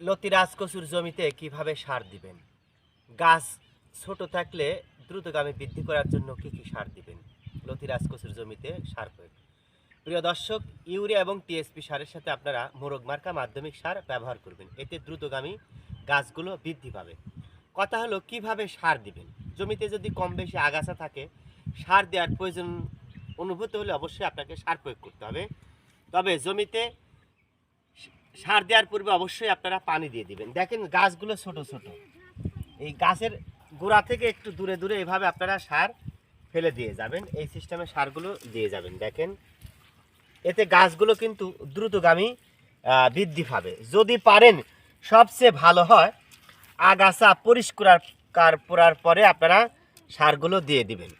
লতিরাজ কচুর জমিতে কীভাবে সার দিবেন? গাছ ছোট থাকলে দ্রুতগামী বৃদ্ধি করার জন্য কি কি সার দিবেন? লতিরাজ কচুর জমিতে সার প্রয়োগ। প্রিয় দর্শক, ইউরিয়া এবং টিএসপি সারের সাথে আপনারা মোরগ মার্কা মাধ্যমিক সার ব্যবহার করবেন। এতে দ্রুতগামী গাছগুলো বৃদ্ধি পাবে। কথা হলো, কীভাবে সার দিবেন? জমিতে যদি কম বেশি আগাছা থাকে, সার দেওয়ার প্রয়োজন অনুভূত হলে অবশ্যই আপনাকে সার প্রয়োগ করতে হবে। তবে জমিতে সার দেওয়ার পূর্বে অবশ্যই আপনারা পানি দিয়ে দিবেন। দেখেন গাছগুলো ছোট ছোট। এই গাছের গোড়া থেকে একটু দূরে দূরে এভাবে আপনারা সার ফেলে দিয়ে যাবেন। এই সিস্টেমে সারগুলো দিয়ে যাবেন, দেখেন। এতে গাছগুলো কিন্তু দ্রুতগামী বৃদ্ধি পাবে। যদি পারেন, সবচেয়ে ভালো হয় আগাছা পরিষ্কার কার করার পরে আপনারা সারগুলো দিয়ে দিবেন।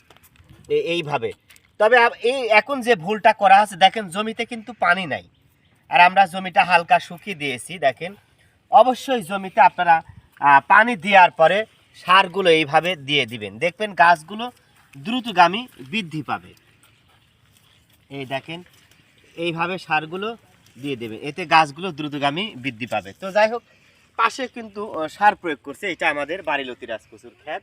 এইভাবে। তবে এই এখন যে ভুলটা করা আছে, দেখেন জমিতে কিন্তু পানি নাই। আর আমরা জমিটা হালকা শুকিয়ে দিয়েছি, দেখেন। অবশ্যই জমিতে আপনারা পানি দেওয়ার পরে সারগুলো এইভাবে দিয়ে দিবেন। দেখবেন গাছগুলো দ্রুতগামী বৃদ্ধি পাবে। এই দেখেন, এইভাবে সারগুলো দিয়ে দেবে। এতে গাছগুলো দ্রুতগামী বৃদ্ধি পাবে। তো যাই হোক, পাশে কিন্তু সার প্রয়োগ করছে। এটা আমাদের বাড়ি লতি রাজকচুর খ্যাত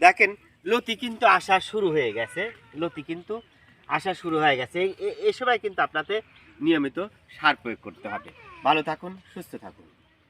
দেখেন, লতি কিন্তু আসা শুরু হয়ে গেছে। লতি কিন্তু আসা শুরু হয়ে গেছে। এই- সময় কিন্তু আপনাদের নিয়মিত সার প্রয়োগ করতে হবে। ভালো থাকুন সুস্থ থাকুন।